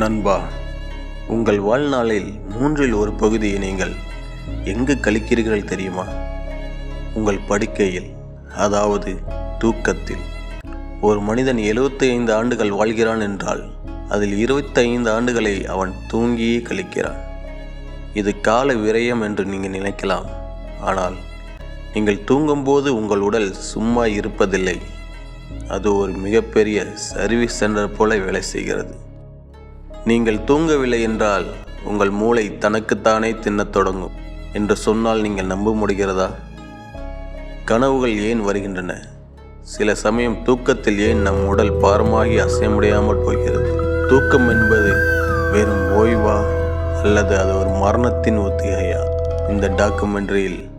நண்பா உங்கள் வாழ்நாளில் மூன்றில் ஒரு பகுதியை நீங்கள் எங்கு கழிக்கிறீர்கள் தெரியுமா? உங்கள் படுக்கையில் அதாவது தூக்கத்தில். ஒரு மனிதன் 75 ஐந்து ஆண்டுகள் வாழ்கிறான் என்றால் அதில் 25 ஆண்டுகளை அவன் தூங்கியே கழிக்கிறான். இது கால விரயம் என்று நீங்கள் நினைக்கலாம். ஆனால் நீங்கள் தூங்கும்போது உங்கள் உடல் சும்மா இருப்பதில்லை. அது ஒரு மிகப்பெரிய சர்வீஸ் சென்டர் போல வேலை செய்கிறது. நீங்கள் தூங்கவில்லை என்றால் உங்கள் மூளை தனக்குத்தானே தின்னத் தொடங்கும் என்று சொன்னால் நீங்கள் நம்ப முடிகிறதா? கனவுகள் ஏன் வருகின்றன? சில சமயம் தூக்கத்தில் ஏன் நம் உடல் பாரமாகி அசைய முடியாமல் போகிறது? தூக்கம் என்பது வெறும் ஓய்வா அல்லது அது ஒரு மரணத்தின் ஒத்திகையா? இந்த டாக்குமெண்ட்ரியில்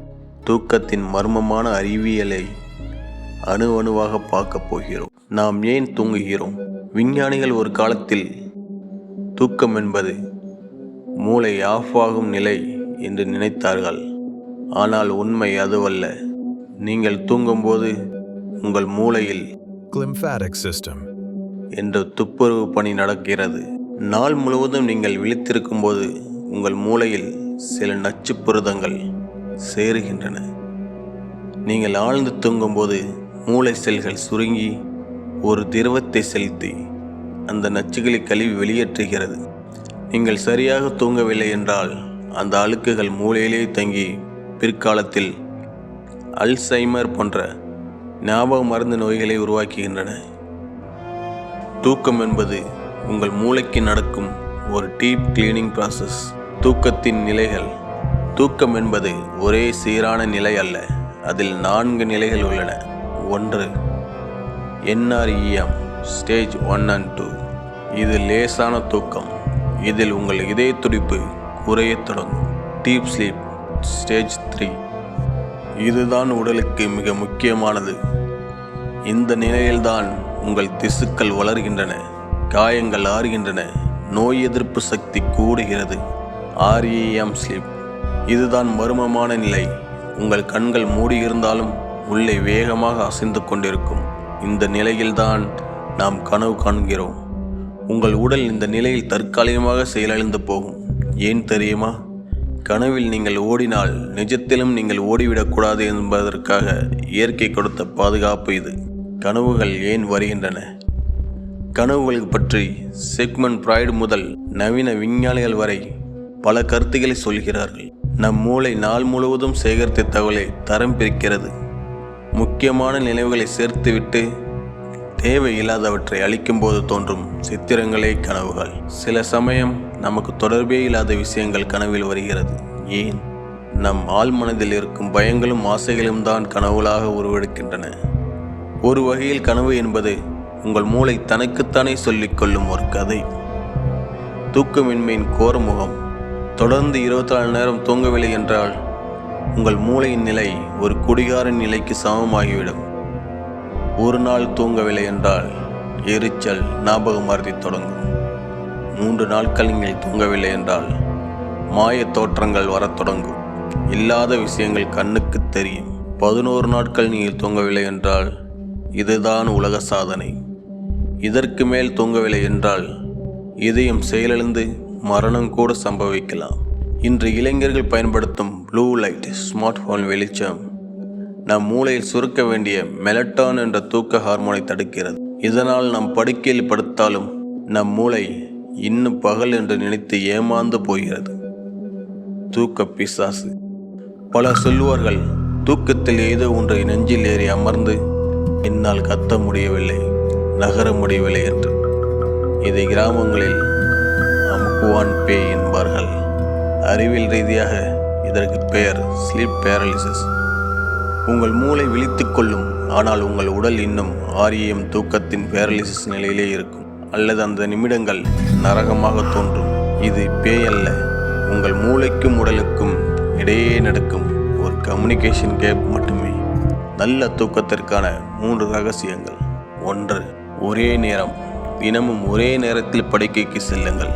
தூக்கத்தின் மர்மமான அறிவியலை அணு அணுவாக பார்க்கப் போகிறோம். நாம் ஏன் தூங்குகிறோம்? விஞ்ஞானிகள் ஒரு காலத்தில் தூக்கம் என்பது மூளை ஆஃப் ஆகும் நிலை என்று நினைத்தார்கள். ஆனால் உண்மை அதுவல்ல. நீங்கள் தூங்கும்போது உங்கள் மூளையில் Glymphatic system. என்ற துப்புரவு பணி நடக்கிறது. நாள் முழுவதும் நீங்கள் விழித்திருக்கும்போது உங்கள் மூளையில் சில நச்சுப் புரதங்கள் சேருகின்றன. நீங்கள் ஆழ்ந்து தூங்கும்போது மூளை செல்கள் சுருங்கி ஒரு திரவத்தை செலுத்தி அந்த நச்சுகளை கழுவி வெளியேற்றுகிறது. நீங்கள் சரியாக தூங்கவில்லை என்றால் அந்த அழுக்குகள் மூளையிலே தங்கி பிற்காலத்தில் அல்சைமர் போன்ற ஞாபக மருந்து நோய்களை உருவாக்குகின்றன. தூக்கம் என்பது உங்கள் மூளைக்கு நடக்கும் ஒரு டீப் கிளீனிங் ப்ராசஸ். தூக்கத்தின் நிலைகள். தூக்கம் என்பது ஒரே சீரான நிலை அல்ல அதில் நான்கு நிலைகள் உள்ளன. ஒன்று NREM stage one and two. இது லேசான தூக்கம். இதில் உங்கள் இதய துடிப்பு குறையத் தொடங்கும். டீப் ஸ்லீப் ஸ்டேஜ் த்ரீ இதுதான் உடலுக்கு மிக முக்கியமானது. இந்த நிலையில்தான் உங்கள் திசுக்கள் வளர்கின்றன. காயங்கள் ஆறுகின்றன. நோய் எதிர்ப்பு சக்தி கூடுகிறது. ஆர்இஎம் ஸ்லீப் இதுதான் மர்மமான நிலை. உங்கள் கண்கள் மூடியிருந்தாலும் உள்ளே வேகமாக அசைந்து கொண்டிருக்கும். இந்த நிலையில்தான் நாம் கனவு காண்கிறோம். உங்கள் உடல் இந்த நிலையில் தற்காலிகமாக செயலிழந்து போகும். ஏன் தெரியுமா? கனவில் நீங்கள் ஓடினால் நிஜத்திலும் நீங்கள் ஓடிவிடக்கூடாது என்பதற்காக இயற்கை கொடுத்த பாதுகாப்பு இது. கனவுகள் ஏன் வருகின்றன? கனவுகள் பற்றி செக்மன் பிராய்டு முதல் நவீன விஞ்ஞானிகள் வரை பல கருத்துக்களை சொல்கிறார்கள். நம் மூளை நாள் முழுவதும் சேகரித்த தகவலை தரம் பிரிக்கிறது. முக்கியமான நினைவுகளை சேர்த்துவிட்டு தேவையில்லாதவற்றை அழிக்கும்போது தோன்றும் சித்திரங்களே கனவுகள். சில சமயம் நமக்கு தொடர்பே இல்லாத விஷயங்கள் கனவில் வருகிறது. ஏன்? நம் ஆழ்மனதில் இருக்கும் பயங்களும் ஆசைகளும் தான் கனவுகளாக உருவெடுக்கின்றன. ஒரு வகையில் கனவு என்பது உங்கள் மூளை தனக்குத்தானே சொல்லிக்கொள்ளும் ஒரு கதை. தூக்கமின்மையின் கோர முகம் தொடர்ந்து இருபத்தி நாலு நேரம் தூங்கவில்லை என்றால் உங்கள் மூளையின் நிலை ஒரு குடிகாரன் நிலைக்கு சமமாகிவிடும். ஒரு நாள் தூங்கவில்லை என்றால் எரிச்சல் ஞாபக மறதி தொடங்கும். மூன்று நாட்கள் நீங்கள் தூங்கவில்லை என்றால் மாயத் தோற்றங்கள் வரத் தொடங்கும். இல்லாத விஷயங்கள் கண்ணுக்கு தெரியும். பதினோரு நாட்கள் நீங்கள் தூங்கவில்லை என்றால் இதுதான் உலக சாதனை. இதற்கு மேல் தூங்கவில்லை என்றால் இதயம் செயலிழந்து மரணம் கூட சம்பவிக்கலாம். இன்று இளைஞர்கள் பயன்படுத்தும் ப்ளூ லைட் ஸ்மார்ட் ஃபோன் வெளிச்சம் நம் மூளையில் சுருக்க வேண்டிய மெலட்டான் என்ற தூக்க ஹார்மோனை தடுக்கிறது. இதனால் நம் படுக்கையில் படுத்தாலும் நம் மூளை இன்னும் பகல் என்று நினைத்து ஏமாந்து போகிறது. தூக்க பிசாசு. பலர் சொல்லுவார்கள் தூக்கத்தில் ஏதோ ஒன்றை நெஞ்சில் ஏறி அமர்ந்து என்னால் கத்த முடியவில்லை நகர முடியவில்லை என்று. இதை கிராமங்களில் அமுக்குவான் பே என்பார்கள். அறிவியல் ரீதியாக இதற்கு பெயர் ஸ்லீப் பேரலிசிஸ் உங்கள் மூளை விழித்துக் கொள்ளும் ஆனால் உங்கள் உடல் இன்னும் ஆரியம் தூக்கத்தின் பேரலிசிஸ் நிலையிலே இருக்கும். அல்லது அந்த நிமிடங்கள் நரகமாக தோன்றும். இது பேய் அல்ல உங்கள் மூளைக்கும் உடலுக்கும் இடையே நடக்கும் ஒரு கம்யூனிகேஷன் கேப் மட்டுமே. நல்ல தூக்கத்திற்கான மூன்று ரகசியங்கள். ஒன்று ஒரே நேரம். தினமும் ஒரே நேரத்தில் படுக்கைக்கு செல்லுங்கள்.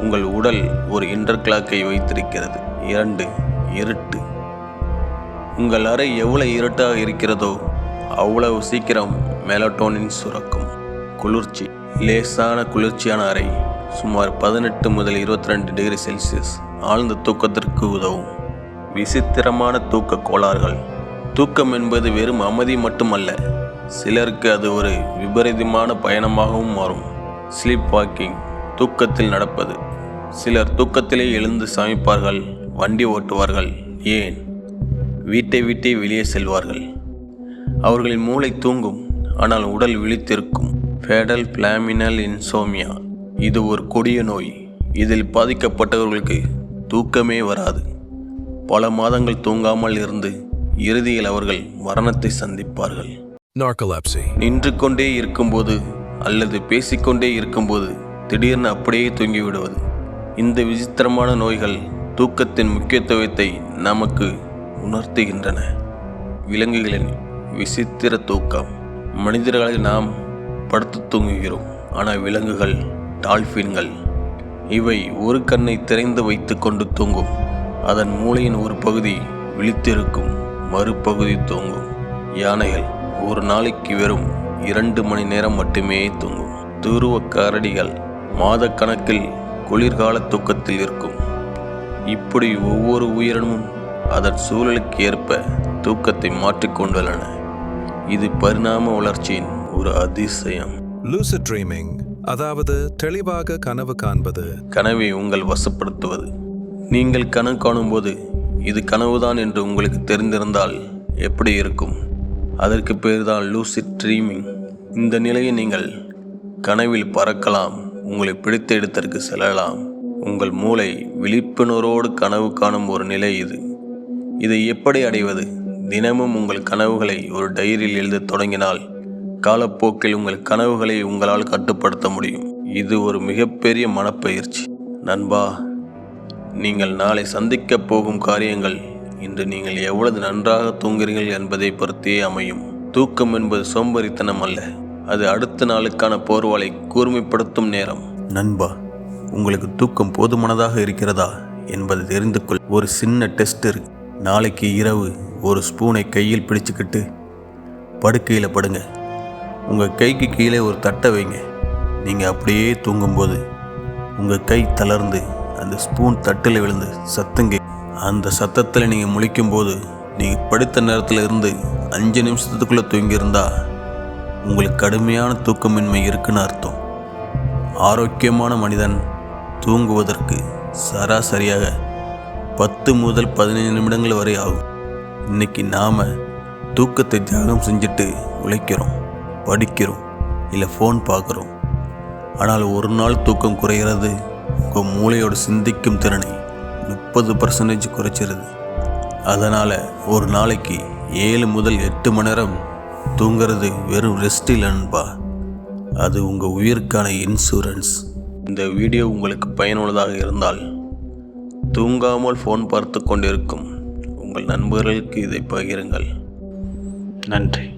உங்கள் உடல் ஒரு இன்டர் கிளாக்கை வைத்திருக்கிறது. இரண்டு இருட்டு. உங்கள் அறை எவ்வளோ இருட்டாக இருக்கிறதோ அவ்வளவு சீக்கிரம் மெலட்டோனின் சுரக்கும். குளிர்ச்சி லேசான குளிர்ச்சியான அறை சுமார் பதினெட்டு முதல் இருபத்தி ரெண்டு டிகிரி செல்சியஸ் ஆழ்ந்த தூக்கத்திற்கு உதவும். விசித்திரமான தூக்க கோளாறுகள். தூக்கம் என்பது வெறும் அமைதி மட்டுமல்ல சிலருக்கு அது ஒரு விபரீதமான பயணமாகவும் மாறும். ஸ்லீப் வாக்கிங் தூக்கத்தில் நடப்பது. சிலர் தூக்கத்திலே எழுந்து சமைப்பார்கள் வண்டி ஓட்டுவார்கள். ஏன்? வீட்டை விட்டே வெளியே செல்வார்கள். அவர்களின் மூளை தூங்கும் ஆனால் உடல் விழித்திருக்கும். ஃபேடல் பிளாமினல் இன்சோமியா இது ஒரு கொடிய நோய். இதில் பாதிக்கப்பட்டவர்களுக்கு தூக்கமே வராது. பல மாதங்கள் தூங்காமல் இருந்து இறுதியில் அவர்கள் மரணத்தை சந்திப்பார்கள். நின்று கொண்டே இருக்கும்போது அல்லது பேசிக்கொண்டே இருக்கும்போது திடீர்னு அப்படியே தூங்கிவிடுவது. இந்த விசித்திரமான நோய்கள் தூக்கத்தின் முக்கியத்துவத்தை நமக்கு உணர்த்துகின்றன. விலங்குகளின் விசித்திர தூக்கம். மனிதர்களை நாம் படுத்து தூங்குகிறோம். ஆனால் விலங்குகள் டால்ஃபின்கள் இவை ஒரு கண்ணை திறந்து வைத்து கொண்டு தூங்கும். அதன் மூளையின் ஒரு பகுதி விழித்திருக்கும் மறுபகுதி தூங்கும். யானைகள் ஒரு நாளைக்கு வெறும் இரண்டு மணி நேரம் மட்டுமே தூங்கும். துருவ கரடிகள் மாதக்கணக்கில் குளிர்கால தூக்கத்தில் இருக்கும். இப்படி ஒவ்வொரு உயிரினமும் அதன் சூழலுக்கு ஏற்ப தூக்கத்தை மாற்றிக்கொண்டுள்ளன இது பரிணாம வளர்ச்சியின் ஒரு அதிசயம். Lucid dreaming. அதாவது தெளிவாக கனவு காண்பது. கனவை உங்கள் வசப்படுத்துவது. நீங்கள் கனவு காணும்போது இது கனவுதான் என்று உங்களுக்கு தெரிந்திருந்தால் எப்படி இருக்கும்? அதற்கு பேர்தான் லூசிட் ட்ரீமிங் இந்த நிலையை நீங்கள் கனவில் பறக்கலாம். உங்களை பிடித்த இடத்திற்கு செல்லலாம். உங்கள் மூளை விழிப்புணர்வோடு கனவு காணும் ஒரு நிலை இது. இதை எப்படி அடைவது? தினமும் உங்கள் கனவுகளை ஒரு டைரியில் எழுத தொடங்கினால் காலப்போக்கில் உங்கள் கனவுகளை உங்களால் கட்டுப்படுத்த முடியும். இது ஒரு மிகப்பெரிய மனப்பயிற்சி. நண்பா நீங்கள் நாளை சந்திக்கப் போகும் காரியங்கள் இன்று நீங்கள் எவ்வளவு நன்றாக தூங்குகிறீர்கள் என்பதை பொறுத்தே அமையும். தூக்கம் என்பது சோம்பேறித்தனம் அல்ல அது அடுத்த நாளுக்கான போர்வாளை கூர்மைப்படுத்தும் நேரம். நண்பா உங்களுக்கு தூக்கம் போதுமானதாக இருக்கிறதா என்பதை தெரிந்து கொள். ஒரு சின்ன டெஸ்ட் இருக்கு. நாளைக்கு இரவு ஒரு ஸ்பூனை கையில் பிடிச்சுக்கிட்டு படுக்கையில் படுங்க. உங்கள் கைக்கு கீழே ஒரு தட்டை வைங்க. நீங்கள் அப்படியே தூங்கும்போது உங்கள் கை தளர்ந்து அந்த ஸ்பூன் தட்டில் விழுந்து சத்துங்க. அந்த சத்தத்தில் நீங்கள் முழிக்கும்போது நீங்கள் படுத்த நேரத்தில் இருந்து அஞ்சு நிமிஷத்துக்குள்ளே தூங்கியிருந்தா உங்களுக்கு கடுமையான தூக்கமின்மை இருக்குன்னு அர்த்தம். ஆரோக்கியமான மனிதன் தூங்குவதற்கு சராசரியாக பத்து முதல் பதினைந்து நிமிடங்கள் வரை ஆகும். இன்னைக்கு நாம் தூக்கத்தை தியாகம் செஞ்சுட்டு உழைக்கிறோம் படிக்கிறோம் இல்லை ஃபோன் பார்க்குறோம். ஆனால் ஒரு நாள் தூக்கம் குறைகிறது உங்கள் மூளையோட சிந்திக்கும் திறனை முப்பது பர்சன்டேஜ் குறைச்சிருது. அதனால் ஒரு நாளைக்கு ஏழு முதல் எட்டு மணி நேரம் தூங்குறது வெறும் ரெஸ்ட் இல்லைன்பா அது உங்கள் உயிருக்கான இன்சூரன்ஸ் இந்த வீடியோ உங்களுக்கு பயனுள்ளதாக இருந்தால் தூங்காமல் ஃபோன் பார்த்து கொண்டிருக்கும் உங்கள் நண்பர்களுக்கு இதை பகிருங்கள். நன்றி.